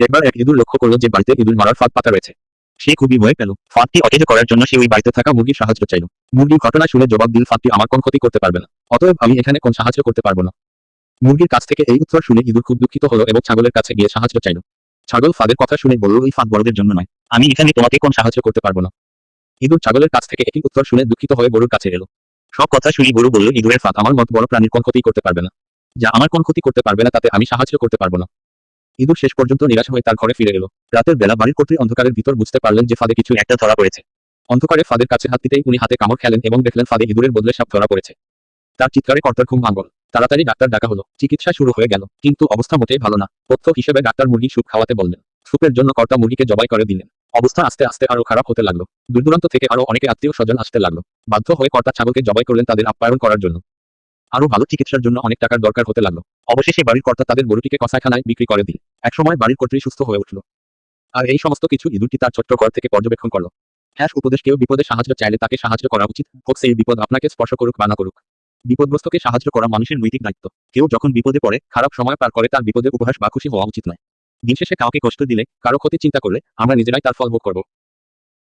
একবার এক ইঁদুর লক্ষ্য করল যে বাড়িতে ইঁদুর মারার ফাঁদ পাতা রয়েছে। সে খুবই ভয় পেল। ফাঁদটি অকেজ করার জন্য সে ওই বাড়িতে থাকা মুরগির সাহায্য চাইল। মুরগি ঘটনা শুনে জবাব দিল, ফাঁদটি আমার কোন ক্ষতি করতে পারবে না। অতএব আমি এখানে কোন সাহায্য করতে পারব না। মুরগির কাছ থেকে এই উত্তর শুনে ইঁদুর খুব দুঃখিত হলো এবং ছাগলের কাছে গিয়ে সাহায্য চাইল। ছাগল ফাঁদের কথা শুনে বলল, এই ফাঁদ বড়দের জন্য নয়। আমি এখানে তোমাকে কোন সাহায্য করতে পারব না। ইঁদুর ছাগলের কাছ থেকে একই উত্তর শুনে দুঃখিত হয়ে গরুর কাছে এলো। সব কথা শুনি গরু বলল, ইঁদুরের ফাঁদ আমার মত বড় প্রাণীর কোন ক্ষতি করতে পারবে না। যা আমার কোন ক্ষতি করতে পারবে না, তাতে আমি সাহায্য করতে পারব না। ইঁদুর শেষ পর্যন্ত নিরাশ হয়ে তার ঘরে ফিরে এলো। রাতের বেলা বাড়ির কর্তৃ অন্ধকারের ভিতর বুঝতে পারলেন যে ফাঁদে কিছু একটা ধরা পড়েছে। অন্ধকারে ফাঁদের কাছে হাত দিতেই উনি হাতে কামড় খেলেন এবং দেখলেন ফাঁদে ইঁদুরের বদলে সাপ ধরা পড়েছে। তার চিৎকারে কর্তার ঘুম ভাঙল। তাড়াতাড়ি ডাক্তার ডাকা হলো। চিকিৎসা শুরু হয়ে গেল। কিন্তু অবস্থা মোটেই ভালো না। তথ্য হিসেবে ডাক্তার মুরগি স্যুপ খাওয়াতে বললেন। স্যুপের জন্য কর্তা মুরগিকে জবাই করে দিলেন। অবস্থা আস্তে আস্তে আরও খারাপ হতে লাগল। দূরদূরান্ত থেকে আরও অনেকে আত্মীয় স্বজন আসতে লাগল। বাধ্য হয়ে কর্তা ছাগলকে জবাই করলেন তাদের আপ্যায়ন করার জন্য। আরও ভালো চিকিৎসার জন্য অনেক টাকার দরকার হতে লাগল। অবশেষে বাড়ির কর্তা তাদের গরুটিকে কসাইখানায় বিক্রি করে দিল একসময় বাড়ির কর্তৃ সুস্থ হয়ে উঠল। আর এই সমস্ত কিছু ইঁদুরটি তার ছোট্ট ঘর থেকে পর্যবেক্ষণ করল। হ্যাঁ উপদেশ কেউ বিপদে সাহায্য চাইলে তাকে সাহায্য করা উচিত। হোক, সেই বিপদ আপনাকে স্পর্শ করুক বা না করুক। বিপদগ্রস্তকে সাহায্য করা মানুষের নৈতিক দায়িত্ব। কেউ যখন বিপদে পড়ে, খারাপ সময় পার করে তার বিপদে উপহাস বা খুশি হওয়া উচিত নয়। দিন শেষে কাউকে কষ্ট দিলে, কারও ক্ষতি চিন্তা করলে আমরা নিজেরাই তার ফল ভোগ করব।